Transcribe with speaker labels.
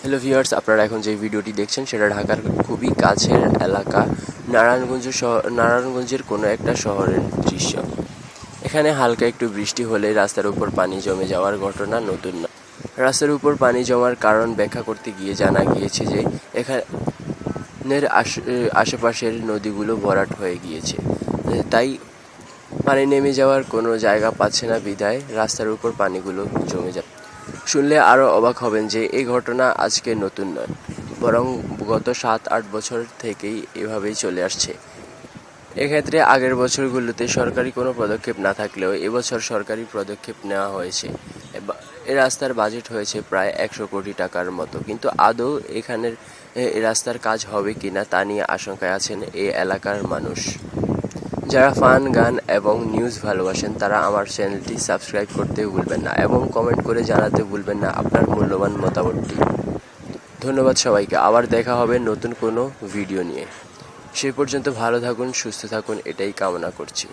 Speaker 1: Hello viewers আপনারা এখন যে ভিডিওটি দেখছেন, সেটা ঢাকার খুবই কাছের এলাকা, নারায়ণগঞ্জ নারায়ণগঞ্জের কোনো একটা শহরের দৃশ্য। এখানে হালকা একটু বৃষ্টি হলে রাস্তার উপর পানি জমে যাওয়ার ঘটনা নতুন না। রাস্তার উপর পানি জমার কারণ ব্যাখ্যা করতে গিয়ে জানা গিয়েছে যে, এখানের আশ- আশেপাশের নদীগুলো ভরাট হয়ে গিয়েছে। তাই পানি নেমে যাওয়ার কোনো জায়গা পাচ্ছে না বিদায় রাস্তার উপর পানিগুলো জমে যায় শুনলে আরও অবাক হবেন যে এই ঘটনা আজকে নতুন নয়, বরং গত সাত, আট বছর থেকেই এভাবেই চলে আসছে। এক্ষেত্রে আগের বছরগুলোতে সরকারি কোনো পদক্ষেপ না থাকলেও এবছর সরকারি পদক্ষেপ নেওয়া হয়েছে। এ রাস্তার বাজেট হয়েছে প্রায় একশো কোটি টাকার মতো। কিন্তু আদৌ এখানের রাস্তার কাজ হবে কিনা তা নিয়ে আশঙ্কায় আছেন এই এলাকার মানুষ। যারা ফান, গান এবং নিউজ ভালোবাসেন, তারা আমার চ্যানেলটি সাবস্ক্রাইব করতে ভুলবেন না এবং কমেন্ট করে জানাতে ভুলবেন না আপনার মূল্যবান মতামতটি। ধন্যবাদ সবাইকে। আবার দেখা হবে নতুন কোনো ভিডিও নিয়ে। সে পর্যন্ত ভালো থাকুন, সুস্থ থাকুন, এটাই কামনা করছি।